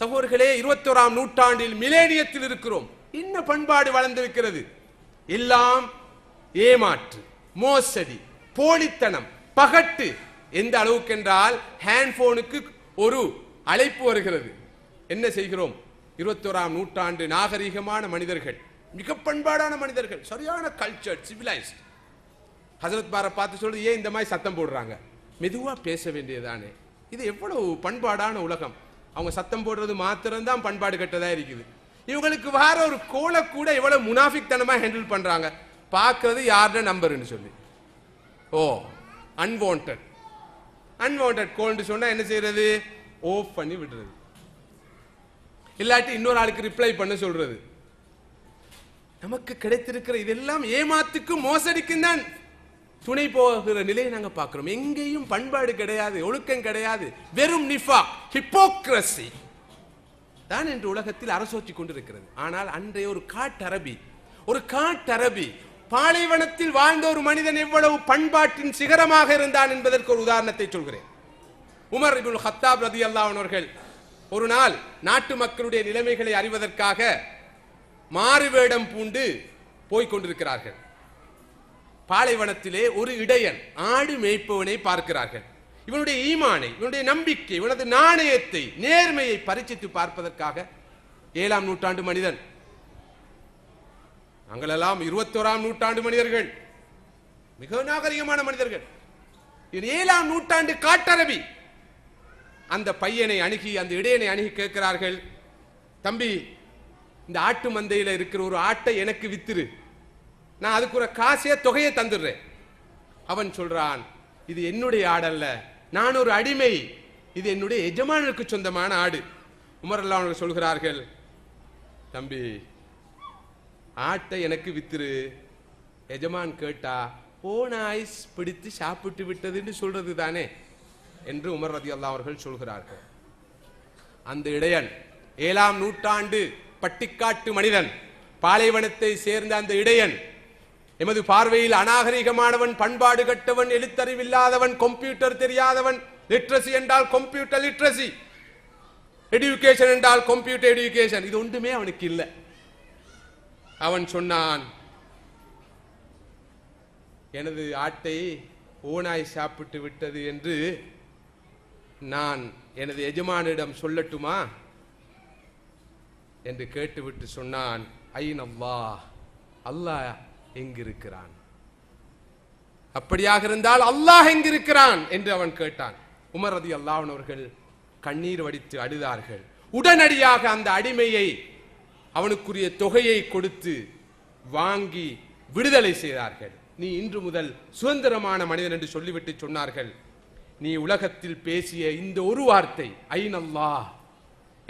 சகோதரர்களே இருபத்தோராம் நூற்றாண்டில் மிலேனியத்தில் இருக்கிறோம். இன்ன பண்பாடு வளர்ந்திருக்கிறது? எல்லாம் ஏமாற்று மோசடி போலித்தனம் பகட்டு. எந்த அளவுக்கு என்றால் ஹேண்ட்போனுக்கு ஒரு அழைப்பு வருகிறது. என்ன செய்கிறோம்? இருபத்தோராம் நூற்றாண்டு நாகரிகமான மனிதர்கள் மிக பண்பாடான மனிதர்கள் சரியான கல்ச்சர் சிவிலைஸ்ட் ஹசரத் பாரை பார்த்து சொல்லி ஏன் இந்த மாதிரி சத்தம் போடுறாங்க? மெதுவாக பேச வேண்டியதானே இது எவ்வளவு பண்பாடான உலகம். அவங்க சத்தம் போடுறது மாத்திரம்தான் பண்பாடு கெட்டதாக இருக்குது. இவங்களுக்கு வேற ஒரு கோலை கூட எவ்வளவு முனாஃபிக்தனமாக ஹேண்டில் பண்ணுறாங்க பார்க்கறது யாரோட நம்பருன்னு சொல்லி. ஓ அன்வான்ட் அன்வான்ட் கோல்னு சொன்னால் என்ன செய்யறது? ஓஃப் பண்ணி விடுறது. இல்லாட்டி இன்னொரு ஆளுக்கு ரிப்ளை பண்ண சொல்றது. நமக்கு கிடைத்திருக்கிற இதெல்லாம் ஏமாத்துக்கும் மோசடிக்கும் தான். துணை போகிற நிலையை நாங்கள் பார்க்குறோம். எங்கேயும் பண்பாடு கிடையாது ஒழுக்கம் கிடையாது. வெறும் நிஃபா ஹிப்போக்ரசி தான் இன்று உலகத்தில் அரசோச்சி கொண்டிருக்கிறது. ஆனால் அன்றைய ஒரு காட்டரபி ஒரு காட்டரபி பாலைவனத்தில் வாழ்ந்த ஒரு மனிதன் எவ்வளவு பண்பாட்டின் சிகரமாக இருந்தான் என்பதற்கு ஒரு உதாரணத்தை சொல்கிறேன். உமர் இபுல் ஹத்தாப் ரதி அல்லாவனவர்கள் ஒரு நாள் நாட்டு மக்களுடைய நிலைமைகளை அறிவதற்காக மாறுவேடம் பூண்டு போய்க் கொண்டிருக்கிறார்கள். பாலைவனத்திலே ஒரு இடையன் ஆடு மேய்ப்பவனை பார்க்கிறார்கள். இவனுடைய ஈமானை இவனுடைய நம்பிக்கை இவனது நாணயத்தை நேர்மையை பரிச்சித்து பார்ப்பதற்காக ஏழாம் நூற்றாண்டு மனிதன். நாங்களெல்லாம் இருபத்தோராம் நூற்றாண்டு மனிதர்கள். மிக நாகரிகமான மனிதர்கள். இது ஏழாம் நூற்றாண்டு காட்டரபி அந்த பையனை அணுகி அந்த இடையனை அணுகி கேட்கிறார்கள் தம்பி இந்த ஆட்டு மந்தையில் இருக்கிற ஒரு ஆட்டை எனக்கு வித்துரு. நான் அதுக்கு ஒரு காசைய தொகையை தந்துடுறேன். அவன் சொல்றான் இது என்னுடைய ஆடல்ல நான் ஒரு அடிமை. இது என்னுடைய எஜமானனுக்கு சொந்தமான ஆடு. உமரல்லா அவர்கள் சொல்கிறார்கள் தம்பி ஆட்டை எனக்கு வித்துரு. எஜமான் கேட்டா போன ஐஸ் பிடித்து சாப்பிட்டு விட்டதுன்னு சொல்றது தானே? என்று உமர் ரதி அவர்கள் சொல்கிறார்கள். அந்த இடையன் ஏழாம் நூற்றாண்டு பட்டிக்காட்டு மனிதன் பாலைவனத்தை சேர்ந்த அந்த இடையன் எமது பார்வையில் அநாகரிகமானவன் பண்பாடு கட்டவன் எழுத்தறிவில்லாதவன் கம்ப்யூட்டர் தெரியாதவன் லிட்ரசி என்றால் கம்ப்யூட்டர் லிட்ரசி எடுக்கேஷன் என்றால் கம்ப்யூட்டர் எடுக்கேஷன் இது ஒன்றுமே அவனுக்கு இல்லை. அவன் சொன்னான் எனது ஆட்டை ஓனாய் சாப்பிட்டு விட்டது என்று நான் எனது எஜமானிடம் சொல்லட்டுமா? என்று கேட்டுவிட்டு சொன்னான் ஐநவ்வா அல்லாஹ் அல்லாஹ் எங்கிருக்கிறான்? அப்படியாக இருந்தால் அல்லாஹ் எங்கிருக்கிறான்? என்று அவன் கேட்டான். உமர் ரதி அல்லாஹன் அவர்கள் கண்ணீர் வடித்து அழுதார்கள். உடனடியாக அந்த அடிமையை அவனுக்குரிய தொகையை கொடுத்து வாங்கி விடுதலை செய்தார்கள். நீ இன்று முதல் சுதந்திரமான மனிதன் என்று சொல்லிவிட்டு சொன்னார்கள். நீ உலகத்தில் பேசிய இந்த ஒரு வார்த்தை ஐன் அல்லாஹ்.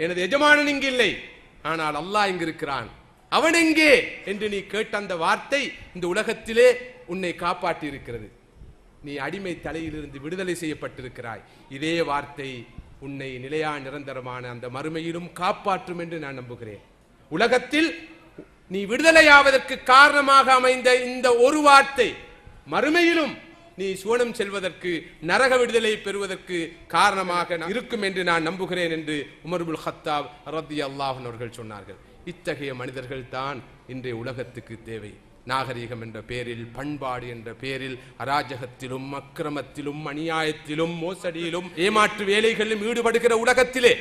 எனது எஜமானன் இங்கு இல்லை. ஆனால் அல்லாஹ் இங்கு இருக்கிறான் அவன் எங்கே என்று நீ கேட்ட அந்த வார்த்தை இந்த உலகத்திலே உன்னை காப்பாற்றி இருக்கிறது நீ அடிமை தலையிலிருந்து விடுதலை செய்யப்பட்டிருக்கிறாய். இதே வார்த்தை உன்னை நிலையா நிரந்தரமான அந்த மறுமையிலும் காப்பாற்றும் என்று நான் நம்புகிறேன். உலகத்தில் நீ விடுதலையாவதற்கு காரணமாக அமைந்த இந்த ஒரு வார்த்தை மறுமையிலும் நீ சுவனம் செல்வதற்கு நரக விடுதலை பெறுவதற்கு காரணமாக இருக்கும் என்று நான் நம்புகிறேன் என்று உமர்புல் ஹத்தாப் ரத்தி அல்லாஹன் அவர்கள் சொன்னார்கள். இத்தகைய மனிதர்கள் தான் இன்றைய உலகத்துக்கு தேவை. நாகரிகம் என்ற பேரில் பண்பாடு என்ற பேரில் அராஜகத்திலும் அக்கிரமத்திலும் அநியாயத்திலும் மோசடியிலும் ஏமாற்று வேலைகளிலும் ஈடுபடுகிற உலகத்திலே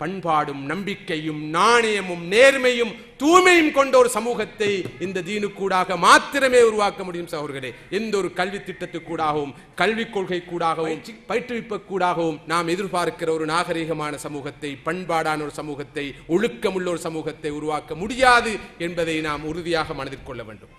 பண்பாடும் நம்பிக்கையும் நாணயமும் நேர்மையும் தூய்மையும் கொண்ட ஒரு சமூகத்தை இந்த தீனுக்கூடாக மாத்திரமே உருவாக்க முடியும் சகோதரர்களே. எந்த ஒரு கல்வி திட்டத்துக்கூடாகவும் கல்விக் கொள்கை கூடாகவும் பயிற்றுவிப்புக்கூடாகவும் நாம் எதிர்பார்க்கிற ஒரு நாகரிகமான சமூகத்தை பண்பாடான ஒரு சமூகத்தை ஒழுக்கமுள்ள ஒரு சமூகத்தை உருவாக்க முடியாது என்பதை நாம் உறுதியாக மனதில் கொள்ள வேண்டும்.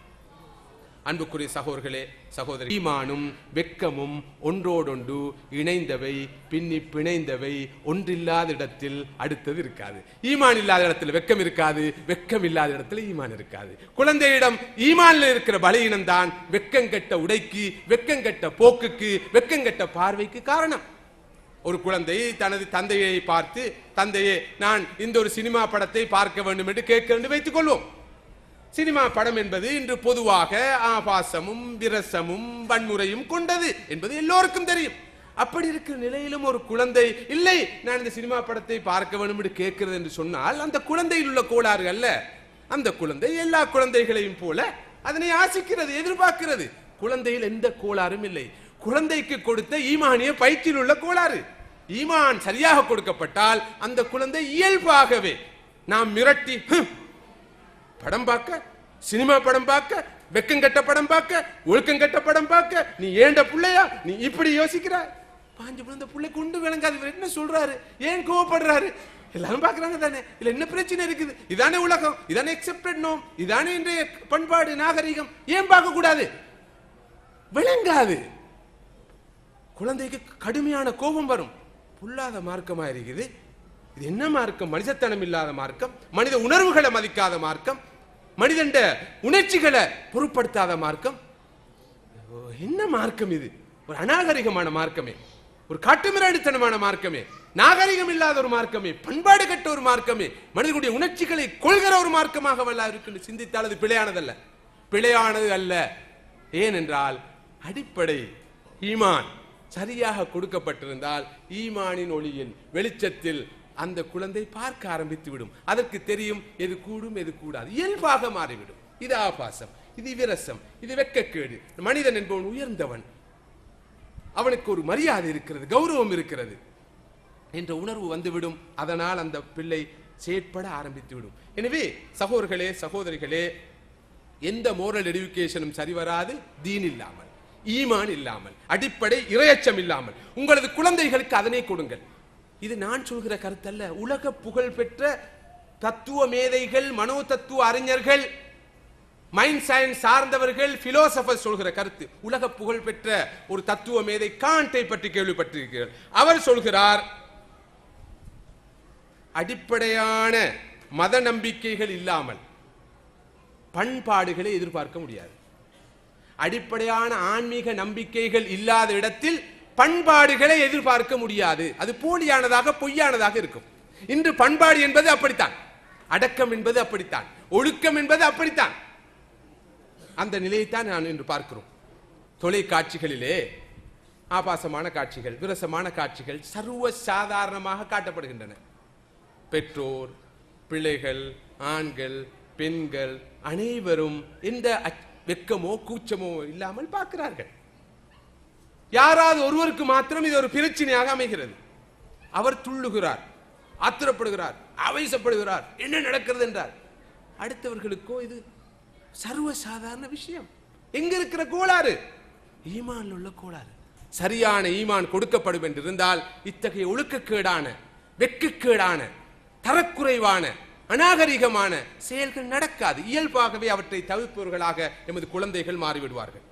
அன்புக்குரிய சகோதர்களே சகோதரி ஈமானும் வெக்கமும் ஒன்றோடொன்று இணைந்தவை பின்னி பிணைந்தவை ஒன்றில்லாத இடத்தில் அடுத்தது இருக்காது. ஈமான் இல்லாத இடத்துல வெக்கம் இருக்காது வெக்கம் இல்லாத இடத்துல ஈமான் இருக்காது. குழந்தையிடம் ஈமான்ல இருக்கிற பலகீனம் தான் வெக்கம் கெட்ட உடைக்கு வெக்கம் கெட்ட போக்குக்கு வெக்கம் கெட்ட பார்வைக்கு காரணம். ஒரு குழந்தை தனது தந்தையை பார்த்து தந்தையே நான் இந்த ஒரு சினிமா படத்தை பார்க்க வேண்டும் என்று கேட்க வேண்டும் வைத்துக் கொள்வோம். சினிமா படம் என்பது இன்று பொதுவாக ஆபாசமும் விரசமும் வன்முறையும் கொண்டது என்பது எல்லோருக்கும் தெரியும். அப்படி இருக்கிற நிலையிலும் ஒரு குழந்தை இல்லை நான் இந்த சினிமா படத்தை பார்க்க வேண்டும் என்று கேட்கிறது என்று சொன்னால் அந்த குழந்தையில் உள்ள கோளாறு அல்ல. அந்த குழந்தை எல்லா குழந்தைகளையும் போல அதனை ஆசிக்கிறது எதிர்பார்க்கிறது. குழந்தையில் எந்த கோளாறும் இல்லை. குழந்தைக்கு கொடுத்த ஈமானிய பயிற்சியில் உள்ள கோளாறு. ஈமான் சரியாக கொடுக்கப்பட்டால் அந்த குழந்தை இயல்பாகவே நாம் மிரட்டி படம் பார்க்க சினிமா படம் பார்க்க வெக்கம் கட்ட படம் பார்க்க ஒழுக்கம் கட்ட படம் பார்க்க நீ ஏண்ட புள்ளையா? நீ இப்படி யோசிக்கிற? பாஞ்சு விழுந்த புள்ளை குண்டு விளங்காது. என்ன சொல்றாரு? ஏன் கோவப்படுறாரு? எல்லாரும் பாக்குறாங்க தானே. இல்ல என்ன பிரச்சனை இருக்குது? இதானே உலகம். இதானே எக்ஸெப்டட் நோம் இதானே இன்றைய பண்பாடு நாகரிகம். ஏன் பார்க்க கூடாது விளங்காது. குழந்தைக்கு கடுமையான கோபம் வரும். புல்லாத மார்க்கமா இருக்குது. இது என்ன மார்க்கம்? மனிதத்தனம் இல்லாத மார்க்கம் மனித உணர்வுகளை மதிக்காத மார்க்கம் மனிதண்ட உணர்ச்சிகளை பொருட்படுத்தாத மார்க்கம். என்ன மார்க்கம் இது? ஒரு அநாகரிகமான மார்க்கமே. ஒரு காட்டுமிராடித்தனமான மார்க்கமே. நாகரிகம் இல்லாத ஒரு மார்க்கமே. பண்பாடு கட்ட ஒரு மார்க்கமே. மனிதனுடைய உணர்ச்சிகளை கொள்கிற ஒரு மார்க்கமாக வல்ல இருக்குன்னு சிந்தித்தால் அது பிழையானதல்ல. பிழையானது அல்ல. ஏனென்றால் அடிப்படை ஈமான் சரியாக கொடுக்கப்பட்டிருந்தால் ஈமானின் ஒளியின் வெளிச்சத்தில் அந்த குழந்தை பார்க்க ஆரம்பித்து விடும் அதற்கு தெரியும் எது கூடும் எது கூடாது. இயல்பாக மாறிவிடும். இது ஆபாசம் இது விரசம் இது வெட்கக்கேடு. மனிதன் என்பவன் உயர்ந்தவன். அவனுக்கு ஒரு மரியாதை இருக்கிறது கௌரவம் இருக்கிறது என்ற உணர்வு வந்துவிடும். அதனால் அந்த பிள்ளை செயற்பட ஆரம்பித்து விடும் எனவே சகோதரர்களே சகோதரிகளே எந்த மோரல் எடுக்கேஷனும் சரி வராது தீன் இல்லாமல் ஈமான் இல்லாமல் அடிப்படை இரையச்சம் இல்லாமல். உங்களது குழந்தைகளுக்கு அதனை கொடுங்கள். இது நான் சொல்கிற கருத்தல்ல. உலக புகழ் பெற்ற தத்துவ மேதைகள் மனோ தத்துவ அறிஞர்கள் மைண்ட் சயின்ஸ் சார்ந்தவர்கள் பிலோசபர் சொல்கிற கருத்து. உலக புகழ் பெற்ற ஒரு தத்துவ மேதை காண்டை பற்றி கேள்விப்பட்டிருக்கிறார் அவர் சொல்கிறார் அடிப்படையான மத நம்பிக்கைகள் இல்லாமல் பண்பாடுகளை எதிர்பார்க்க முடியாது. அடிப்படையான ஆன்மீக நம்பிக்கைகள் இல்லாத இடத்தில் பண்பாடுகளை எதிர்பார்க்க முடியாது. அது போலியானதாக பொய்யானதாக இருக்கும். இன்று பண்பாடு என்பது அப்படித்தான். அடக்கம் என்பது அப்படித்தான். ஒழுக்கம் என்பது அப்படித்தான். அந்த நிலையைத்தான் நான் இன்று பார்க்கிறோம். தொலைக்காட்சிகளிலே ஆபாசமான காட்சிகள் விரசமான காட்சிகள் சர்வ சாதாரணமாக காட்டப்படுகின்றன. பெற்றோர் பிள்ளைகள் ஆண்கள் பெண்கள் அனைவரும் எந்த வெக்கமோ கூச்சமோ இல்லாமல் பார்க்கிறார்கள். யாராவது ஒருவருக்கு மாத்திரம் இது ஒரு பிரச்சனையாக அமைகிறது. அவர் துள்ளுகிறார் ஆத்திரப்படுகிறார் ஆவேசப்படுகிறார் என்ன நடக்கிறது என்றார். அடுத்தவர்களுக்கோ இது சர்வ சாதாரண விஷயம். எங்க இருக்கிற கோளாறு? ஈமான் உள்ள கோளாறு. சரியான ஈமான் கொடுக்கப்படும் என்றிருந்தால் இத்தகைய ஒழுக்கக்கேடான வெட்கக்கேடான தரக்குறைவான அநாகரிகமான செயல்கள் நடக்காது. இயல்பாகவே அவற்றை தவிர்ப்பவர்களாக எமது குழந்தைகள் மாறிவிடுவார்கள்.